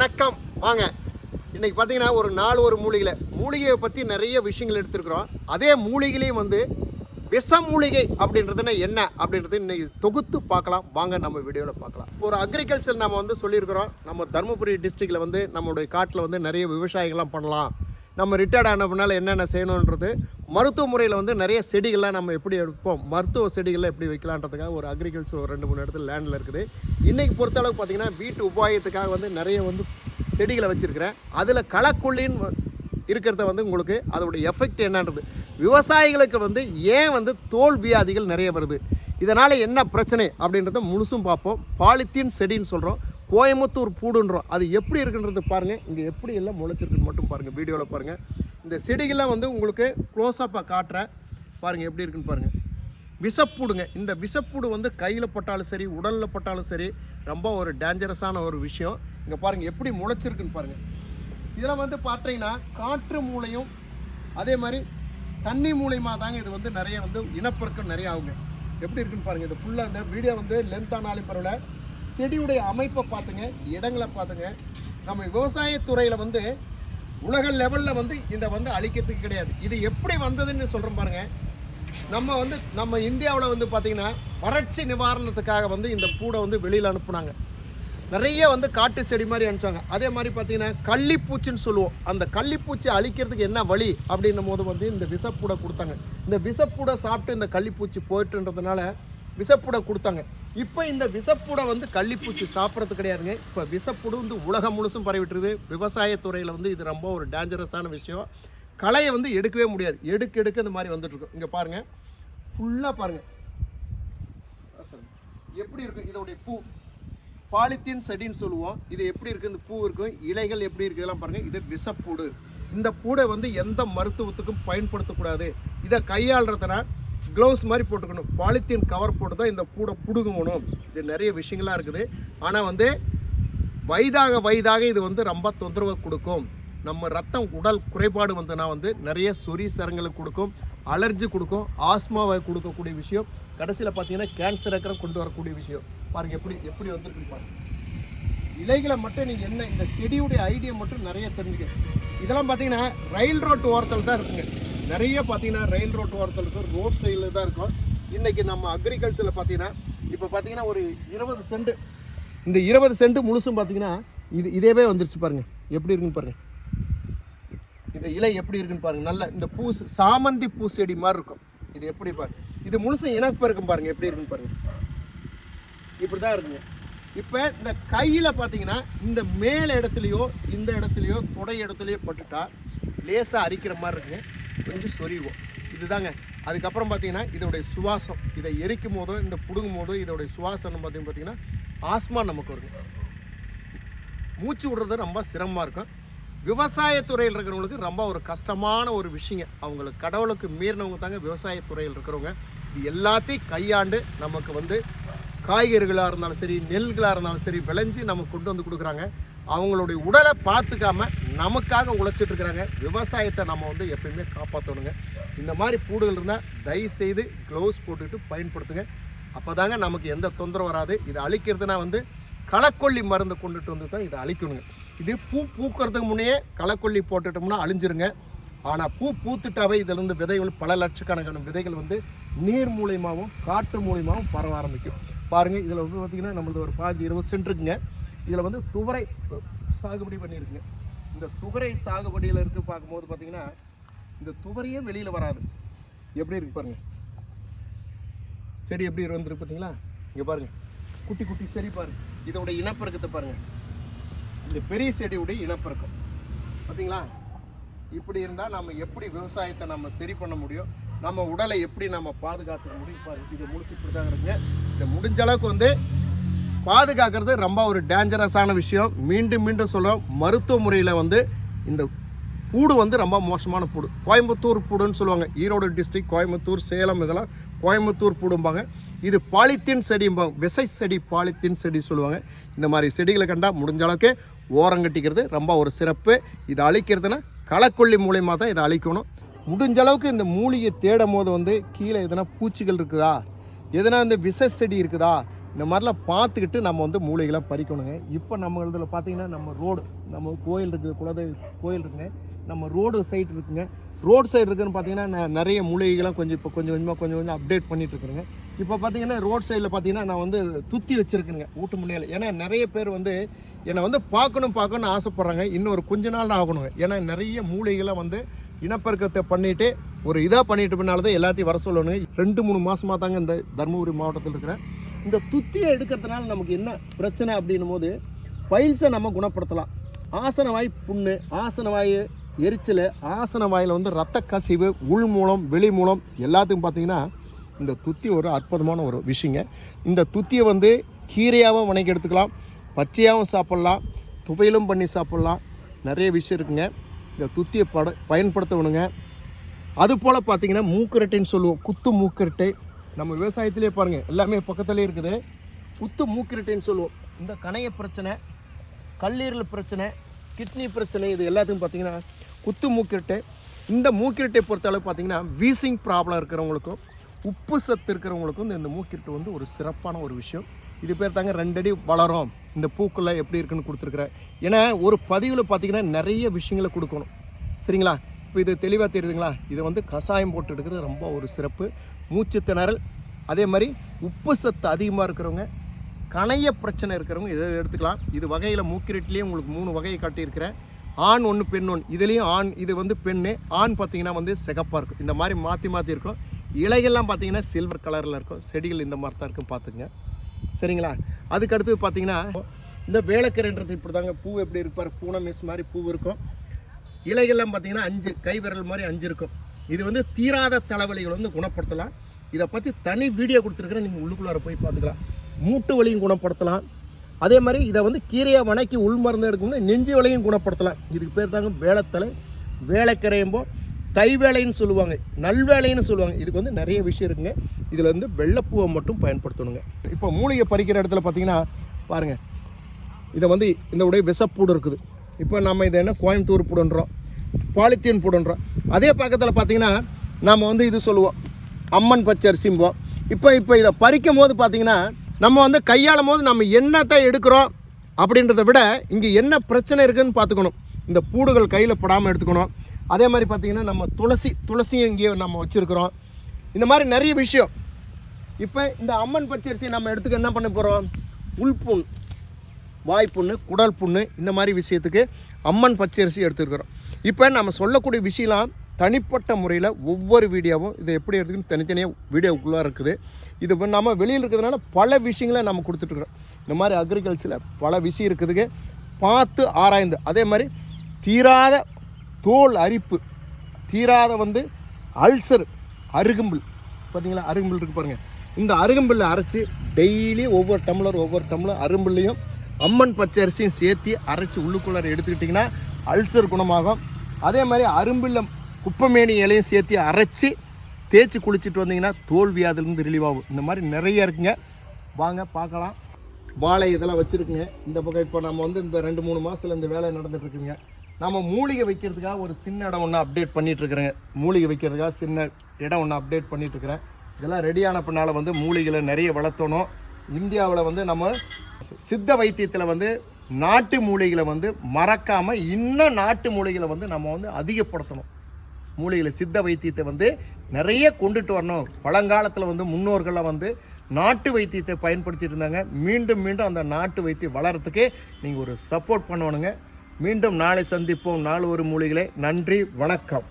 வணக்கம். வாங்க. இன்னைக்கு பார்த்தீங்கன்னா ஒரு நாலு ஒரு மூலிகையில் மூலிகையை பற்றி நிறைய விஷயங்கள் எடுத்துருக்குறோம். அதே மூலிகையிலையும் வந்து விஷ மூலிகை அப்படின்றதுனா என்ன அப்படின்றது இன்னைக்கு தொகுத்து பார்க்கலாம். வாங்க நம்ம வீடியோவில் பார்க்கலாம். ஒரு அக்ரிகல்ச்சர் நம்ம வந்து சொல்லியிருக்கிறோம். நம்ம தருமபுரி டிஸ்ட்ரிக்டில் வந்து நம்மளுடைய காட்டில் வந்து நிறைய விவசாயங்கள்லாம் பண்ணலாம். நம்ம ரிட்டையர்ட் ஆன பின்னால் என்னென்ன செய்யணுன்றது மருத்துவ முறையில் வந்து நிறைய செடிகள்லாம் நம்ம எப்படி எடுப்போம் மருத்துவ செடிகள்லாம் எப்படி வைக்கலான்றதுக்காக ஒரு அக்ரிகல்ச்சர் ஒரு ரெண்டு மூணு இடத்துல லேண்டில் இருக்குது. இன்றைக்கி பொறுத்தளவுக்கு பார்த்தீங்கன்னா வீட்டு உபாயத்துக்காக வந்து நிறைய வந்து செடிகளை வச்சுருக்கிறேன். அதில் களக்குள்ளின்னு இருக்கிறத வந்து உங்களுக்கு அதோட எஃபெக்ட் என்னன்றது. விவசாயிகளுக்கு வந்து ஏன் வந்து தோல் வியாதிகள் நிறைய வருது? இதனால் என்ன பிரச்சனை அப்படின்றத முழுசும் பார்ப்போம். பாலித்தீன் செடின்னு சொல்கிறோம் கோயம்புத்தூர் பூடுன்றோம். அது எப்படி இருக்குன்றது பாருங்கள் இங்கே எப்படி எல்லாம் முளைச்சிருக்குன்னு மட்டும் பாருங்கள் வீடியோவில் பாருங்கள் இந்த செடிகள்லாம் வந்து உங்களுக்கு க்ளோஸ்அப்பாக காட்டுறேன். பாருங்கள் எப்படி இருக்குன்னு பாருங்கள் விஷப்பூடுங்க இந்த விஷப்பூடு வந்து கையில் பட்டாலும் சரி உடலில் பட்டாலும் சரி ரொம்ப ஒரு டேஞ்சரஸான ஒரு விஷயம். இங்கே பாருங்கள் எப்படி முளைச்சிருக்குன்னு பாருங்கள் இதெல்லாம் வந்து பார்த்தீங்கன்னா காற்று மூளையும் அதே மாதிரி தண்ணி மூலயமா தாங்க இது வந்து நிறைய வந்து இனப்பெருக்கம் நிறைய ஆகுங்க. எப்படி இருக்குன்னு பாருங்கள் இது ஃபுல்லாக இந்த வீடியோ வந்து லென்த்தானாலும் பரவாயில்ல. செடியுடைய அமைப்பை பார்த்துங்க இடங்களை பார்த்துங்க. நம்ம விவசாயத்துறையில் வந்து உலக லெவலில் வந்து இதை வந்து அழிக்கிறதுக்கு கிடையாது. இது எப்படி வந்ததுன்னு சொல்கிறோம் பாருங்க. நம்ம வந்து நம்ம இந்தியாவில் வந்து பார்த்திங்கன்னா வறட்சி நிவாரணத்துக்காக வந்து இந்த பூடை வந்து வெளியில் அனுப்புனாங்க. நிறைய வந்து காட்டு செடி மாதிரி அனுப்பிச்சாங்க. அதே மாதிரி பார்த்தீங்கன்னா கள்ளிப்பூச்சின்னு சொல்லுவோம். அந்த கள்ளிப்பூச்சி அழிக்கிறதுக்கு என்ன வழி அப்படின்னும் போது வந்து இந்த விஷப்பூடை கொடுத்தாங்க. இந்த விஷப்பூடை சாப்பிட்டு இந்த கள்ளிப்பூச்சி போயிட்டுன்றதுனால விஷப்பூடை கொடுத்தாங்க. இப்போ இந்த விஷப்பூடை வந்து கள்ளிப்பூச்சி சாப்பிட்றது கிடையாதுங்க. இப்போ விசப்பூடு வந்து உலகம் முழுசும் பரவிட்டுருது விவசாயத்துறையில் வந்து இது ரொம்ப ஒரு டேஞ்சரஸான விஷயம். களையை வந்து எடுக்கவே முடியாது. எடுக்க எடுக்க இந்த மாதிரி வந்துட்டுருக்கும் இங்கே பாருங்கள் ஃபுல்லாக பாருங்கள் எப்படி இருக்கும் இதோடைய பூ. பாலித்தீன் செடின்னு சொல்லுவோம். இது எப்படி இருக்குது இந்த பூ இருக்கும் இலைகள் எப்படி இருக்குது இதெல்லாம் பாருங்கள் இது விஷப்பூடு இந்த பூடை வந்து எந்த மருத்துவத்துக்கும் பயன்படுத்தக்கூடாது. இதை கையாளுறதுனா க்ளவுஸ் மாதிரி போட்டுக்கணும். பாலித்தீன் கவர் போட்டு தான் இந்த கூடை பிடுங்கணும். இது நிறைய விஷயங்கள்லாம் இருக்குது. ஆனால் வந்து வயதாக வயதாக இது வந்து ரொம்ப தொந்தரவை கொடுக்கும். நம்ம ரத்தம் உடல் குறைபாடு வந்துன்னா வந்து நிறைய சொறி சரங்களுக்கு கொடுக்கும். அலர்ஜி கொடுக்கும். ஆஸ்மாவை கொடுக்கக்கூடிய விஷயம். கடைசியில் பார்த்தீங்கன்னா கேன்சர் இருக்கிற கொண்டு வரக்கூடிய விஷயம். பாருங்க எப்படி எப்படி வந்துருக்கு பாருங்க. இலைகளை மட்டும் நீங்கள் என்ன இந்த செடியுடைய ஐடியா மட்டும் நிறைய தெரிஞ்சுக்க இதெல்லாம் பார்த்தீங்கன்னா ரயில் ரோட்டு ஓரத்தில் தான் இருக்குங்க. நிறைய பார்த்தீங்கன்னா ரயில் ரோட்டு ஓரத்தில் இருக்கும் ரோட் சைடில் தான் இருக்கும். இன்றைக்கி நம்ம அக்ரிகல்ச்சரில் பார்த்தீங்கன்னா இப்போ பார்த்தீங்கன்னா ஒரு இருபது சென்ட் இந்த இருபது சென்ட் முழுசும் பார்த்தீங்கன்னா இது இதேவே வந்துருச்சு பாருங்கள் எப்படி இருக்குன்னு பாருங்கள் இந்த இலை எப்படி இருக்குன்னு பாருங்கள் நல்ல இந்த பூ சாமந்தி பூ செடி மாதிரி இருக்கும். இது எப்படி பாருங்க இது முழுசும் இனப்பெருக்கம் பாருங்கள் எப்படி இருக்குன்னு பாருங்கள் இப்படி தான் இருக்குங்க. இப்போ இந்த கையில் பார்த்தீங்கன்னா இந்த மேல் இடத்துலையோ இந்த இடத்துலையோ தொடை இடத்துலையோ பட்டுட்டா லேசாக அரிக்கிற மாதிரி இருக்குங்க. கொஞ்சம் சொரிவோம் இதுதாங்க. அதுக்கப்புறம் பார்த்தீங்கன்னா இதோடைய சுவாசம். இதை எரிக்கும் போதோ இந்த புடுங்கும் போதோ இதோடைய சுவாசம் பார்த்தீங்க பார்த்தீங்கன்னா ஆஸ்மா நமக்கு வருங்க மூச்சு விடுறது ரொம்ப சிரமமாக இருக்கும். விவசாயத்துறையில் இருக்கிறவங்களுக்கு ரொம்ப ஒரு கஷ்டமான ஒரு விஷயங்க. அவங்களுக்கு கடவுளுக்கு மீறினவங்க தாங்க விவசாயத்துறையில் இருக்கிறவங்க. இது எல்லாத்தையும் கையாண்டு நமக்கு வந்து காய்கறிகளாக இருந்தாலும் சரி நெல்களாக இருந்தாலும் சரி விளைஞ்சு நமக்கு கொண்டு வந்து கொடுக்குறாங்க. அவங்களுடைய உடலை பார்த்துக்காம நமக்காக உழைச்சிட்டு இருக்கிறாங்க. விவசாயத்தை நம்ம வந்து எப்பயுமே காப்பாற்றணுங்க இந்த மாதிரி பூடுகள் இருந்தால் தயவு செய்து க்ளவுஸ் போட்டுக்கிட்டு பயன்படுத்துங்க. அப்போ தாங்க நமக்கு எந்த தொந்தரவு வராது. இதை அழிக்கிறதுனா வந்து களக்கொல்லி மருந்து கொண்டுட்டு வந்து தான் இதை அழிக்கணுங்க. இது பூ பூக்கிறதுக்கு முன்னே களக்கொல்லி போட்டுட்டோம்னா அழிஞ்சிருங்க. ஆனால் பூ பூத்துட்டாவே இதிலிருந்து விதைகள் பல லட்சக்கணக்கான விதைகள் வந்து நீர் மூலியமாகவும் காற்று மூலியமாகவும் பரவ ஆரம்பிக்கும். பாருங்கள் இதில் வந்து பார்த்திங்கன்னா நம்மளது ஒரு பாஞ்சு இருபது சென்ட் இருக்குங்க. இதில் வந்து துவரை சாகுபடி பண்ணியிருக்குங்க. இந்த துவரை சாகுபடியில் இருந்து பார்க்கும்போது பார்த்தீங்கன்னா இந்த துவரையே வெளியில் வராது. எப்படி இருக்கு பாருங்கள் செடி எப்படி வந்துருக்கு பார்த்தீங்களா? இங்கே பாருங்க. குட்டி குட்டி செடி பாருங்கள் இதோட இனப்பெருக்கத்தை பாருங்கள் இந்த பெரிய செடியுடைய இனப்பெருக்கம். பார்த்தீங்களா? இப்படி இருந்தால் நம்ம எப்படி விவசாயத்தை நம்ம சரி பண்ண முடியும்? நம்ம உடலை எப்படி நம்ம பாதுகாத்துக்க முடியும்? பாருங்கள் இது முழுசு இப்படி தான் இருக்குங்க. இதை முடிஞ்ச அளவுக்கு வந்து பாதுகாக்கிறது ரொம்ப ஒரு டேஞ்சரஸான விஷயம். மீண்டும் மீண்டும் சொல்கிறோம் மருத்துவ முறையில் வந்து இந்த பூடு வந்து ரொம்ப மோசமான பூடு கோயம்புத்தூர் பூடுன்னு சொல்லுவாங்க. ஈரோடு டிஸ்ட்ரிக்ட் கோயம்புத்தூர் சேலம் இதெல்லாம் கோயம்புத்தூர் பூடும்பாங்க இது பாலித்தீன் செடிம்பாங்க விசை செடி பாலித்தீன் செடி சொல்லுவாங்க. இந்த மாதிரி செடிகளை கண்டால் முடிஞ்ச அளவுக்கு ஓரங்கட்டிக்கிறது ரொம்ப ஒரு சிறப்பு. இதை அழிக்கிறதுனா களக்கொல்லி மூலயமா தான் இதை அழிக்கணும். முடிஞ்ச அளவுக்கு இந்த மூலிகை தேடும் போது வந்து கீழே எதனா பூச்சிகள் இருக்குதா? எதனா இந்த விச செடி இருக்குதா? இந்த மாதிரிலாம் பார்த்துக்கிட்டு நம்ம வந்து மூளைகளாக பறிக்கணுங்க. இப்போ நம்ம இதில் பார்த்தீங்கன்னா நம்ம ரோடு நம்ம கோயில் இருக்குது குலதெய்வ கோயில் இருக்குங்க. நம்ம ரோடு சைடு இருக்குங்க. ரோடு சைடு இருக்குன்னு பார்த்தீங்கன்னா நிறைய மூலிகைகள்லாம் கொஞ்சம் இப்போ கொஞ்சம் கொஞ்சமாக கொஞ்சம் கொஞ்சம் அப்டேட் பண்ணிட்டு இருக்கிறேங்க இப்போ பார்த்தீங்கன்னா ரோட் சைடில் பார்த்தீங்கன்னா நான் வந்து துத்தி வச்சுருக்கேங்க ஊட்டு முன்னையில் ஏன்னா நிறைய பேர் வந்து என்னை வந்து பார்க்கணும் பார்க்கணும்னு ஆசைப்பட்றாங்க. இன்னும் ஒரு கொஞ்ச நாள் தான் ஆகணுங்க. ஏன்னா நிறைய மூலிகைகளை வந்து இனப்பெருக்கத்தை பண்ணிட்டு ஒரு இதாக பண்ணிட்டு பின்னால் தான் எல்லாத்தையும் வர சொல்லணுங்க. ரெண்டு மூணு மாதமாக தாங்க இந்த தருமபுரி மாவட்டத்தில் இருக்கிறேன். இந்த துத்தியை எடுக்கிறதுனால நமக்கு என்ன பிரச்சனை அப்படின்னும் போது பைல்ஸை நம்ம குணப்படுத்தலாம். ஆசனவாய் புண்ணு ஆசனவாய் எரிச்சல் ஆசனவாயில் வந்து ரத்த கசிவு உள் மூலம் வெளி மூலம் எல்லாத்துக்கும் பார்த்தீங்கன்னா இந்த துத்தி ஒரு அற்புதமான ஒரு விஷயங்க. இந்த துத்தியை வந்து கீரையாகவும் வணக்கி எடுத்துக்கலாம் பச்சையாகவும் சாப்பிட்லாம் துவையலும் பண்ணி சாப்பிட்லாம். நிறைய விஷயம் இருக்குங்க. இந்த துத்தியை பட பயன்படுத்தணுங்க. அது போல் பார்த்தீங்கன்னா மூக்கரட்டைன்னு சொல்லுவோம். குத்து மூக்கரட்டை நம்ம விவசாயத்திலே பாருங்கள் எல்லாமே பக்கத்துலேயே இருக்குது. குத்து மூக்கிரட்டைன்னு சொல்லுவோம். இந்த கணைய பிரச்சனை கல்லீரல் பிரச்சனை கிட்னி பிரச்சனை இது எல்லாத்துக்கும் பார்த்தீங்கன்னா குத்து மூக்கிரட்டை. இந்த மூக்கிரட்டை பொறுத்தளவு பார்த்தீங்கன்னா வீசிங் ப்ராப்ளம் இருக்கிறவங்களுக்கும் உப்பு சத்து இருக்கிறவங்களுக்கும் இந்த- மூக்கிரட்டு வந்து ஒரு சிறப்பான ஒரு விஷயம். இது பேர் தாங்க ரெண்டடி வளரும். இந்த பூக்களில் எப்படி இருக்குன்னு கொடுத்துருக்குறேன் ஏன்னா ஒரு பதிவில் பார்த்தீங்கன்னா நிறைய விஷயங்களை கொடுக்கணும். சரிங்களா? இப்போ இது தெளிவாக தெரியுதுங்களா? இதை வந்து கஷாயம் போட்டு எடுக்கிறது ரொம்ப ஒரு சிறப்பு. மூச்சு திணறல் அதே மாதிரி உப்பு சத்து அதிகமாக இருக்கிறவங்க கணைய பிரச்சனை இருக்கிறவங்க இதை எடுத்துக்கலாம். இது வகையில் மூக்கிரட்லேயே உங்களுக்கு மூணு வகையை காட்டியிருக்கிறேன். ஆண் ஒன்று பெண் ஒன்று இதுலேயும் ஆண் இது வந்து பெண்ணு. ஆண் பார்த்தீங்கன்னா வந்து சிகப்பாக இருக்கும். இந்த மாதிரி மாற்றி மாற்றி இருக்கும். இலைகள்லாம் பார்த்திங்கன்னா சில்வர் கலரில் இருக்கும். செடிகள் இந்த மாதிரி தான் இருக்கும் பார்த்துங்க சரிங்களா? அதுக்கு பார்த்திங்கன்னா பார்த்தீங்கன்னா இந்த வேலைக்கரைன்றது இப்படி தாங்க பூ எப்படி இருப்பார்? பூனை மிஸ் மாதிரி பூ இருக்கும். இலைகள்லாம் பார்த்திங்கன்னா அஞ்சு கை விரல் மாதிரி அஞ்சு இருக்கும். இது வந்து தீராத தலைவலிகளை வந்து குணப்படுத்தலாம். இதை பற்றி தனி வீடியோ கொடுத்துருக்குறேன். நீங்கள் உள்ளுக்குள்ளார போய் பார்த்துக்கலாம். மூட்டு வலியும் குணப்படுத்தலாம். அதே மாதிரி இதை வந்து கீரையை வணக்கி உள் மருந்து எடுக்கணும்னா நெஞ்சு வலையும் குணப்படுத்தலாம். இதுக்கு பேர் தாங்க வேலைத்தலை வேலைக்கரையும்போ கை வேலைன்னு சொல்லுவாங்க. நல்வேலைன்னு சொல்லுவாங்க. இதுக்கு வந்து நிறைய விஷயம் இருக்குங்க. இதில் வந்து வெள்ளைப்பூவை மட்டும் பயன்படுத்தணுங்க. இப்போ மூலிகை பறிக்கிற இடத்துல பார்த்தீங்கன்னா பாருங்கள் இதை வந்து இந்த உடைய விஷப்பூடு இருக்குது. இப்போ நம்ம இதை என்ன கோயம்புத்தூர் பூடுன்றோம். பாலித்தீன் போடுன்றோம். அதே பக்கத்தில் பார்த்தீங்கன்னா நம்ம வந்து இது சொல்லுவோம். அம்மன் பச்சரிசிம்போம் இப்போ இப்போ இதை பறிக்கும் போது பார்த்தீங்கன்னா நம்ம வந்து கையாளும் போது நம்ம என்னத்தை எடுக்கிறோம் அப்படின்றத விட இங்கே என்ன பிரச்சனை இருக்குதுன்னு பார்த்துக்கணும் இந்த பூடுகள் கையில் படாமல் எடுத்துக்கணும். அதே மாதிரி பார்த்தீங்கன்னா நம்ம துளசி துளசியும் இங்கே நம்ம வச்சுருக்கிறோம். இந்த மாதிரி நிறைய விஷயம். இப்போ இந்த அம்மன் பச்சரிசியை நம்ம எடுத்துக்க என்ன பண்ண போகிறோம் உள்புண் வாய்ப்புண்ணு குடல் புண்ணு இந்த மாதிரி விஷயத்துக்கு அம்மன் பச்சரிசி எடுத்துருக்குறோம். இப்போ நம்ம சொல்லக்கூடிய விஷயம்லாம் தனிப்பட்ட முறையில் ஒவ்வொரு வீடியோவும் இதை எப்படி எடுத்துக்கணும் தனித்தனியாக வீடியோக்குள்ளே இருக்குது. இது நம்ம வெளியில் இருக்கிறதுனால பல விஷயங்களை நம்ம கொடுத்துட்ருக்குறோம் இந்த மாதிரி அக்ரிகல்ச்சரில் பல விஷயம் இருக்குதுங்க. பார்த்து ஆராய்ந்து. அதே மாதிரி தீராத தோல் அரிப்பு தீராத வந்து அல்சர் அருகம்புல். பார்த்தீங்களா அருகம்புல் இருக்கு பாருங்கள் இந்த அருகம்புல்லை அரைச்சி டெய்லி ஒவ்வொரு டம்ளர் ஒவ்வொரு டம்ளர் அரும்புல்லையும் அம்மன் பச்சை அரிசியும் சேர்த்து அரைச்சி உள்ளுக்குள்ளார எடுத்துக்கிட்டிங்கன்னா அல்சர் குணமாகும். அதே மாதிரி அரும்பில் குப்பமேனி இலையும் சேர்த்து அரைச்சி தேய்ச்சி குளிச்சுட்டு வந்தீங்கன்னா தோல்வி அதுலேருந்து ரிலீவ் ஆகும். இந்த மாதிரி நிறைய இருக்குங்க. வாங்க பார்க்கலாம். வாழை இதெல்லாம் வச்சுருக்குங்க. இந்த பக்கம் இப்போ நம்ம வந்து இந்த ரெண்டு மூணு மாதத்தில் இந்த வேலை நடந்துகிட்ருக்குங்க நம்ம மூலிகை வைக்கிறதுக்காக ஒரு சின்ன இடம் ஒன்று அப்டேட் பண்ணிகிட்ருக்குறேங்க மூலிகை வைக்கிறதுக்காக சின்ன இடம் ஒன்று அப்டேட் பண்ணிகிட்ருக்குறேன் இதெல்லாம் ரெடியான பின்னால் வந்து மூலிகைகளை நிறைய வளர்த்தணும். இந்தியாவில் வந்து நம்ம சித்த வைத்தியத்தில் வந்து நாட்டு மூலிகைகளை வந்து மறக்காமல் இன்னும் நாட்டு மூலிகைகளை வந்து நம்ம வந்து அதிகப்படுத்தணும். மூலிகைகளை சித்த வைத்தியத்தை வந்து நிறைய கொண்டுட்டு வரணும். பழங்காலத்தில் வந்து முன்னோர்கள்லாம் வந்து நாட்டு வைத்தியத்தை பயன்படுத்திட்டு இருந்தாங்க. மீண்டும் மீண்டும் அந்த நாட்டு வைத்தியம் வளர்கிறதுக்கு நீங்கள் ஒரு சப்போர்ட் பண்ணணுங்க. மீண்டும் நாளை சந்திப்போம். நாலு ஒரு மூலிகளை. நன்றி. வணக்கம்.